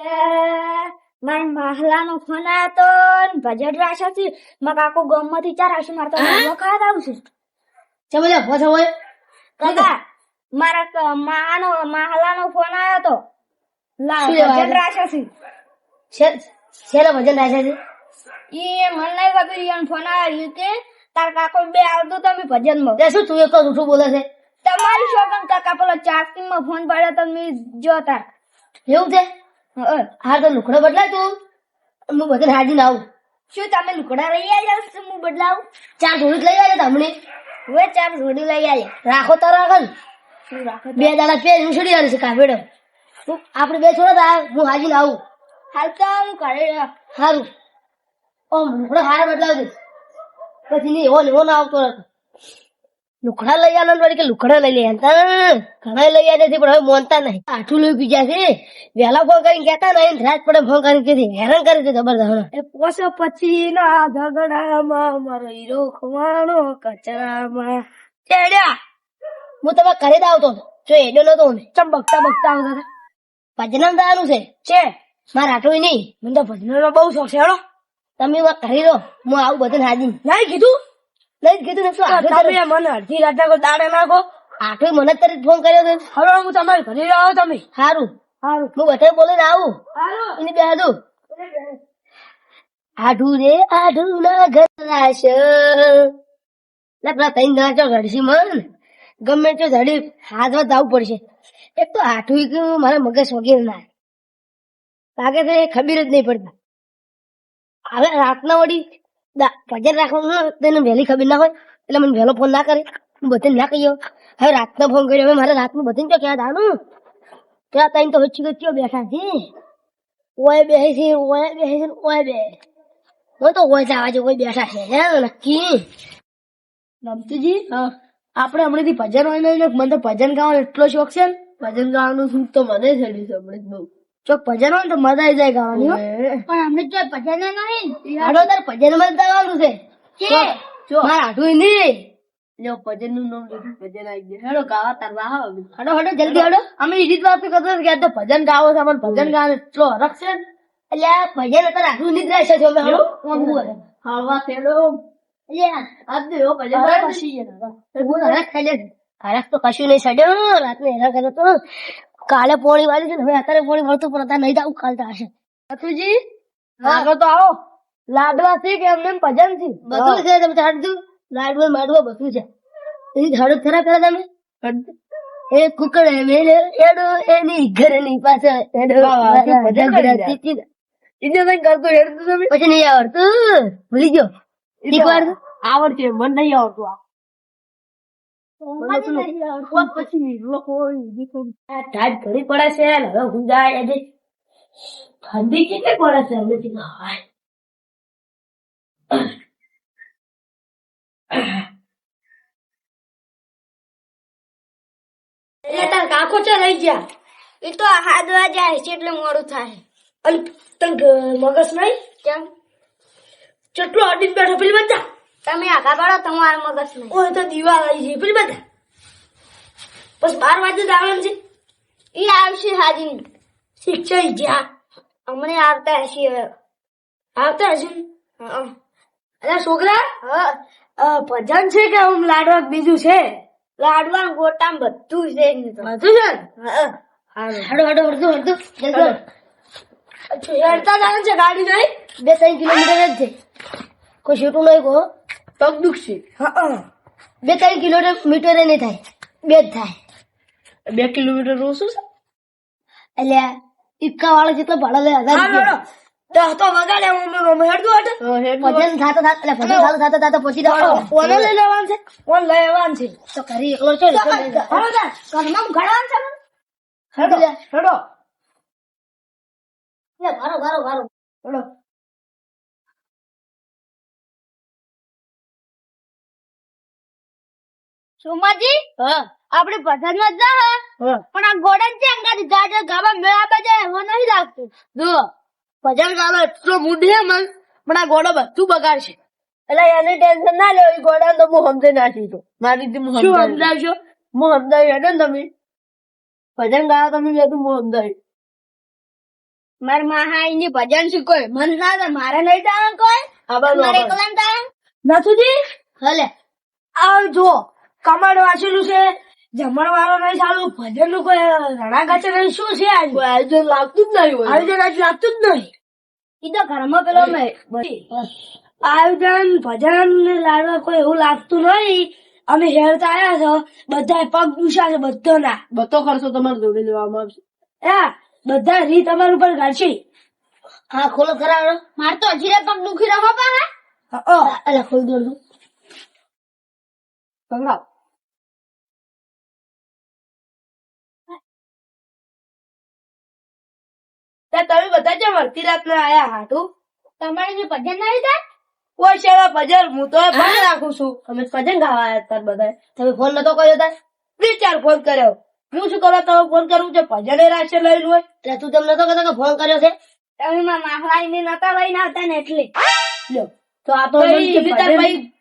મારા મહલાનો ફોન આવ્યો તો ને ભજન રાશા છે મારા કાકો ગામમાંથી ચાર આશી મારતો વખત આવશે ચમ લે ભો હોય? કાકા મારા માનો મહલાનો ફોન આવ્યો તો. લા ભજન? રાશા છે શેના ભજન રાશા છે એ મને નહીં ખબર ઈયોને ફોન આવ્યો કે તાર કાકો બે આવતો તમે ભજનમાં. તે શું તું એક જૂઠું બોલે છે? તમારી શોકન કાકા પેલો માં ફોન પાડ્યો તો મેં જોતા. એવું છે? હં. તો લુકડો બદલાય તું. હું બધે હાજી આવું શું તમે લુકડા લઈ આવ્યા છો? હું બદલાવું? ચાર જોડી લઈ આવ્યા તમને? હવે ચાર જોડી લઈ આવ્યા. રાખો તો રાખો બે દાડા પે હું છોડી આવે છે કાફેડો આપણે બે છોડો તા હું હાજી ના આવું હાલ તો હું ઘરે. સારું ઓમ લુકડો હાર બદલાવજે. પછી નહીં એવો ને એવો ના આવતો રહેતો. લુકડા લઈ આનંદ ને વળી કે લુકડા લઈ લે ઘણા લઈ આવ્યા નથી પણ હવે મોનતા નહીં. આઠું લઈ પીજા છે. વહેલા ફોન કરીને કેતા નહીં રાત પડે ફોન કરીને કીધી હેરાન કરે છે જબરદસ્ત એ પોસો પછી ના ઝઘડામાં મારો હીરો ખવાણો કચરામાં ચડ્યા. હું તમે ઘરે જ આવતો હતો. જો એડો નતો ને. ચંબકતા બકતા આવતા હતા. ભજન દાવાનું છે. છે. મારા આટલું નહીં મને તો ભજનનો બહુ શોખ છે હેડો. તમે એમાં કરી દો હું આવું બધું હાજી નહીં કીધું. નહીં કીધું ને શું તમે મને અડધી રાત નાખો દાડે નાખો. આઠે મને તરી ફોન કર્યો તો હવે હું તમારે ઘરે આવો તમે. સારું સારું હું બધા બોલીને આવું. સારું એને બે હાથું આઢું રે આઢું ના ઘર રાશ લે પેલા તઈ ના ચો ઘડશી મન. ગમે તો ધડી હાથમાં જવું પડશે. એક તો આઠું ગયું મારા મગજ વગેરે ના. લાગે છે ખબર જ નહીં પડતા. હવે રાતના વળી દા- ભજન રાખવાનું તેને વહેલી ખબર ના હોય, એટલે મને વહેલો ફોન ના કરે. હું બધે ના કહ્યો હવે રાતનો ફોન કર્યો. હવે મારે રાતનું બધે તો ક્યાં દાનું ત્યાં તઈ તો વચ્ચે વચ્ચે બેઠા છે. ઓય બે છે ઓય બે છે ઓય બે. હું તો ઓય જવા જે ઓય બેઠા છે. હે, નક્કી? નમતુજી આપણે હમણાંથી ભજન હોય ને, મને તો ભજન ગાવાનો એટલો શોખ છે ભજન ગાવાનું શું તો મને છે હમણાં બહુ ચોક ભજન હોય તો મજા આવી જાય ગાવાની પણ અમે જો ભજન નહીં. હાડો તાર ભજનમાં જવાનું છે. જો મારા હાડું નહીં. લ્યો ભજનનું નામ લીધું. ભજન આવી ગયું. હેડો ગાવા તાર વાહ હડો હાડો જલ્દી હડો. અમે જ વાત કરતો કે તો ભજન ગાવો છે પણ ભજન ગાવે એટલો હરખ છે ને. એટલે આ ભજન અત્યારે હાડું નહીં જ રહેશે જો અમે બોલે હળવા તેડો એટલે આજ એવો ભજન પછી હરખ ખાઈ લે. હરખ તો કશું નહીં સડ્યો રાતને હેરાન કર્યો તો કાલે પોળી વાળી છે ને હવે અત્યારે પોળી વળતું પણ અત્યારે નહીં જાવું ખાલતા હશે. અતુજી આગળ તો આવો. લાડવા છે કે એમને એમ ભજન છે? બધું છે તમે હાડું લાડવા માડવા બધું છે. એ હાડું ખરા ખરા તમે? એ કુકડે મેલે એડો એની ઘરની પાસે એડો. ભજન કરી રહ્યા. ઇન્ડિયા સાઈન કરતો હેડતું તમે? પછી નહીં આવડતું. ભૂલી ગયો. એક વાર આવડશે મને નહીં આવડતું આ. પછી લોકો ટાઈટ ઘણી પડે છે હવે હું જાય ઠંડી કેટલી પડે છે હમણાંથી ના એટલે તાર કાકો છે લઈ ગયા. એ તો હાદવા જાય છે એટલે મોડું થાય. અને તને મગજ નહીં? કેમ? ચટલો અડીને બેઠો પેલી બધા તમે આખા પાડો તમારા મગજ નહીં. ઓય તો દિવાલ આવી છે પેલી બધા. બસ બાર વાગે જ આવવાનું છે. એ આવશે હાજી શિક્ષા જ્યાં. અમને આવતા હશે હવે. આવતા હશે? અરે છોકરા? હા. ભજન છે કે આમ લાડવા બીજું છે? લાડવા ગોટામ બધું છે બધું છે? હાડો હાડો અડધું જલ્દી હાલો. જાણે છે ગાડી નહીં બે ત્રણ કિલોમીટર જ છે. કોઈ છૂટું નહીં કહો. પગ દુખશે. બે ત્રણ કિલોમીટર નહીં થાય. બે જ થાય. બે કિલોમીટર ઓછું છે? એટલે ઇક્કા વાળા જેટલો ભાડો લે હજાર તો વગાડે હું ભજન થાતો થાતા એટલે ભજન થાતો થાતા થાતા પહોંચી જવાનું. લઈ લેવાનું છે. કોણ લઈ લેવાનું છે. તો ઘરે એકલો છો ઘરમાં ઘડવાનું છે? હેડો. સોમાજી? હા. આપણે ભજનમાં જ જા હા? પણ આ ગોડન છે અંગાથી જાજા ગાવા મેળા બજાય હો નહીં લાગતું. જો. ભજન ગાલો એટલો છે મન. પણ આ ગોડો બધું બગાડશે. એટલે એને ટેન્શન ના લેવું એ ગોડા તો હું સમજાઈ નાખી તો મારી રીતે હું સમજાવશો? હું સમજાવી હેડો ને તમે. ભજન ગાવા તમે બધું હું સમજાવી. માર મહાઈ ની ભજન શીખોય મન ના મારે નહીં જાણ કોઈ? મારે આબાનું. જાણ નથુજી? હલે આવ જો. કમાડ વાંચેલું છે જમણ વાળો નહીં ચાલુ ભજનનું કોઈ રણાગાચે નહીં શું છે આજ? કોઈ આયોજન લાગતું જ નહીં હોય. આયોજન આજ લાગતું જ નહીં. એ તો ઘરમાં પેલો મેં આયોજન ભજન લાડવા કોઈ એવું લાગતું નહીં. અમે હેરતા આવ્યા છો બધા પગ દુસા છે બધાના. બધો ખર્ચો તમારે જોડે લેવામાં આવશે. હા બધા રી તમારા ઉપર ઘાલશે હા ખોલો ખરા માર તો હજી રે પગ દુખી રહ્યો પા હા એટલે ખોલી દો તું પકડાવ તમે બધા કેમ રાત ના આયા હાટું? તમારે જે ભજન ના લીધા? કોઈ શેના ભજન? હું તો ભજન રાખું છું. અમે ભજન ગાવા આવ્યા તાર બધા તમે ફોન નતો કર્યો તાર? વિચાર ફોન કર્યો. હું શું કરો તમે ફોન કરું? છે ભજન રાશે લઈ હોય. એટલે તું તમને નતો કહેતો કે ફોન કર્યો છે? તમે માં માહલાઈ ને નતા લઈને આવતા ને એટલે. લો તો આ તો ભાઈ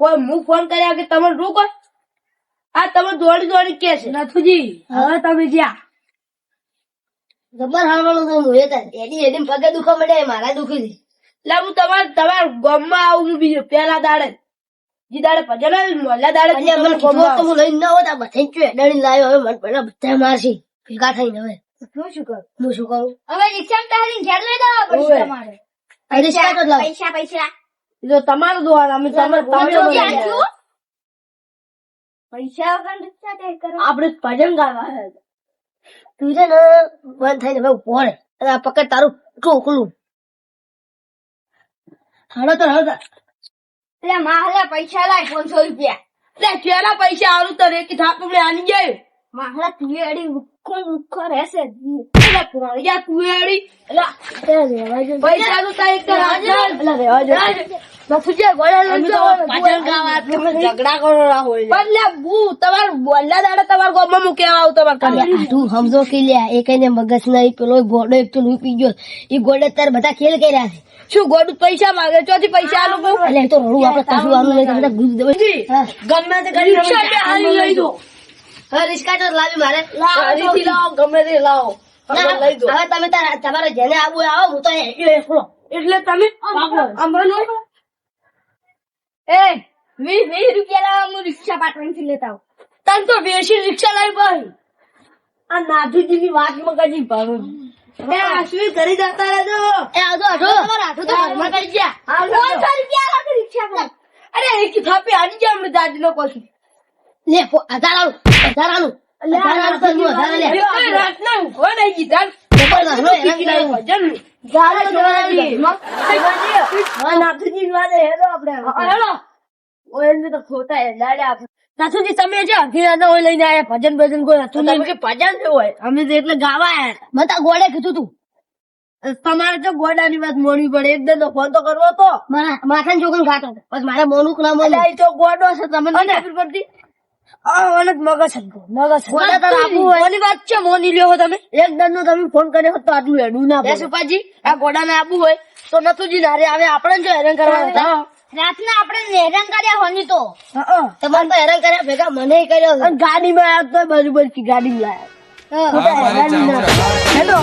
હું ફોન કર્યા કે તમે રોકો? આ તમે દોડી દોડી કે છે. નથુજી હવે તમે જ્યાં. જબર હાલવાનું તો હું એની એની પગે દુખો મળે મારા દુખી છે. એટલે હું તમારે તમારા ગામમાં આવું હું બીજું પેલા દાડે. જી દાડે ભજન મોલા દાડે મને કીધું તો હું લઈને ના હોત આ બધા ચેડાણી લાવ્યો હવે મને પેલા બધા મારશે. ભેગા થઈને હવે. હું શું કરું? હું શું કરું? હવે રિક્ષામાં તારીને ઘેર લઈ જવા પડશે તમારે. આ તો લાવ. પૈસા પૈસા. એ તમારું દોવાનું અમે તમારે તમે તમે? પૈસા વગર રિક્ષા તે કરો. આપણે ભજન ગાવા આવ્યા. તું છે ને બંધ થઈને હવે ઊભો રહે અને આ પકડ તારું. ટોકલું હાડો તો હાડો. એટલે માહલા પૈસા લાય પાંચસો રૂપિયા. લે ચેના પૈસા આવું તો રેકી થાપ આપણે આની જાય માહલા તું અડી ઉખો ઉખો રહેશે એટલે ભણ્યા તું એડી એટલે પૈસા તો તારી એક તો રહેવા એટલે નથી જે ઝઘડા કરો તું સમજો કે લ્યા એ કઈને મગજ નહીં પેલો ગોડો એક તો લૂપી ગયો. એ ગોડે તાર બધા ખેલ કર્યા છે. શું ગોડું પૈસા માંગે? ચોથી પૈસા આલું એટલે તો રડું આપડે કશું આનું નહીં ગુજ ગમે તે કરી રિક્ષા બે હાલી લઈ દો? હા રિસ્કા તો લાવી મારે. લાવો ગમે તે લાવો. હવે તમે તમારે જેને આવું આવો હું તો એટલે તમે એ વીસ વીસ રૂપિયા લાવવા હું રિક્ષા પાટણથી લેતા આવું. તને તો બેસી રિક્ષા લાવી ભાઈ. આ નાથુજી ની વાત મગજી ભાવ એ અશ્વિન કરી જતા રહેજો એ આવજો આવજો તમારે આઠું તો ઘરમાં કરી ગયા. આ પાંચસો રૂપિયા લાગે રિક્ષા પર. અરે એક થાપી આની જાય હમણાં દાદી નો પછી લે હજાર આલું હજાર આલું હજાર આલું તો હજાર લે. રાતના ઊંઘવા નહીં કીધા. જબરદસ્ત. ભજન. ગાળો જોવાની. હા, નાથુજીની વાતે હેડો આપણે. હેડો. ઓય તો ખોટા હે દાડે આપણે. નાથુજી તમે જે અડધી રાતના ઓય લઈને આયા ભજન ભજન કોઈ હતું નહીં. કે ભજન જો હોય. અમે તો એટલે ગાવા આયા મને ગોડે કીધું તું. તમારે તો ગોડાની વાત મોડવી પડે. એકદમ તો ફોન તો કરવો તો મારા માથાને છોકરો ખાતો પછી મારે મોનું ના મોનું તો ગોડો છે. તમને ખબર પડતી? આ મને મગજ હતો મગજ હતો. ગોડા તાર આપવું હોય. વાત છે મોની લ્યો તમે એક દન નો તમે ફોન કર્યો તો આટલું હેડું ના એ સુપાજી આ ગોડાને આપવું હોય તો નથુજી નારે આવે આપણે જો હેરાન કરવાના હતા. રાતના આપણે હેરાન કર્યા હોની તો હા તમારે તો હેરાન કર્યા ભેગા મને કર્યો છે. અને ગાડીમાં આવ્યા તો બરોબર ગાડીમાં લાયા હા. ખોટા હેલો